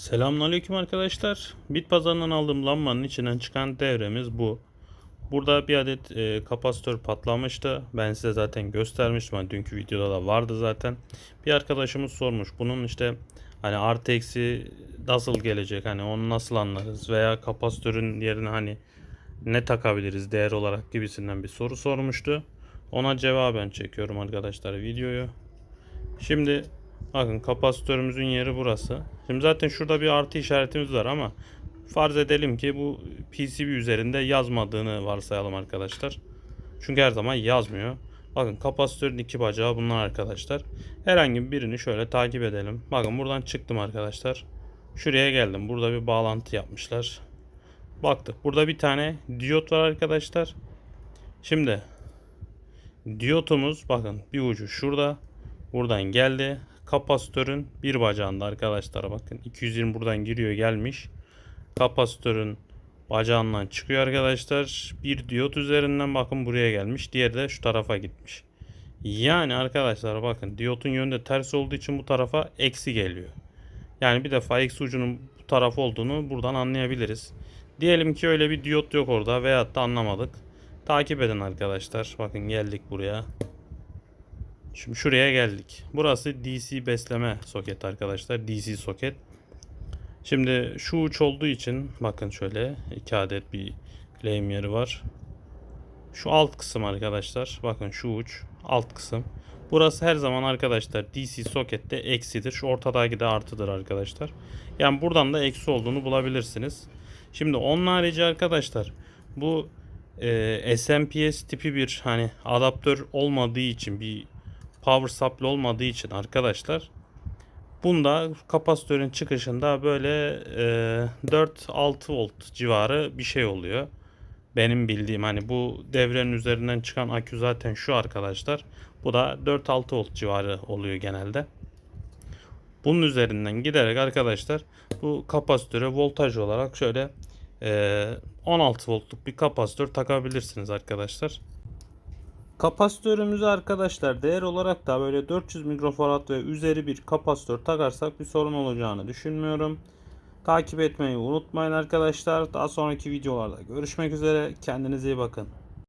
Selamünaleyküm arkadaşlar. Bit pazarından aldığım lambanın içinden çıkan devremiz bu. Burada bir adet e, kapasitör patlamıştı. Ben size zaten göstermiştim. Hani dünkü videoda da vardı zaten. Bir arkadaşımız sormuş. Bunun işte hani artı eksi nasıl gelecek? Hani onu nasıl anlarız? Veya kapasitörün yerine hani ne takabiliriz değer olarak gibisinden bir soru sormuştu. Ona cevaben çekiyorum arkadaşlar videoyu. Şimdi bakın kapasitörümüzün yeri burası. Şimdi zaten şurada bir artı işaretimiz var ama farz edelim ki bu PCB üzerinde yazmadığını varsayalım arkadaşlar. Çünkü her zaman yazmıyor. Bakın kapasitörün iki bacağı bunlar arkadaşlar. Herhangi birini şöyle takip edelim. Bakın buradan çıktım arkadaşlar. Şuraya geldim. Burada bir bağlantı yapmışlar. Baktık. Burada bir tane diyot var arkadaşlar. Şimdi diyotumuz bakın bir ucu şurada. Buradan geldi. Kapasitörün bir bacağında arkadaşlar bakın 220 buradan giriyor gelmiş. Kapasitörün bacağından çıkıyor arkadaşlar. Bir diyot üzerinden bakın buraya gelmiş. Diğeri de şu tarafa gitmiş. Yani arkadaşlar bakın diyotun yönü de ters olduğu için bu tarafa eksi geliyor. Yani bir defa eksi ucunun bu taraf olduğunu buradan anlayabiliriz. Diyelim ki öyle bir diyot yok orada veyahut da anlamadık. Takip edin arkadaşlar. Bakın geldik buraya. Şimdi şuraya geldik. Burası DC besleme soket arkadaşlar. DC soket. Şimdi şu uç olduğu için bakın şöyle iki adet bir lehim yeri var. Şu alt kısım arkadaşlar. Bakın şu uç alt kısım. Burası her zaman arkadaşlar DC sokette eksidir. Şu ortadaki de artıdır arkadaşlar. Yani buradan da eksi olduğunu bulabilirsiniz. Şimdi onun harici arkadaşlar bu e, SMPS tipi bir hani adaptör olmadığı için bir power supply olmadığı için arkadaşlar bunda kapasitörün çıkışında böyle e, 4-6 volt civarı bir şey oluyor. Benim bildiğim hani bu devrenin üzerinden çıkan akü zaten şu arkadaşlar. Bu da 4-6 volt civarı oluyor genelde. Bunun üzerinden giderek arkadaşlar bu kapasitöre voltaj olarak şöyle e, 16 voltluk bir kapasitör takabilirsiniz arkadaşlar. Kapasitörümüzü arkadaşlar değer olarak da böyle 400 mikrofarad ve üzeri bir kapasitör takarsak bir sorun olacağını düşünmüyorum. Takip etmeyi unutmayın arkadaşlar. Daha sonraki videolarda görüşmek üzere. Kendinize iyi bakın.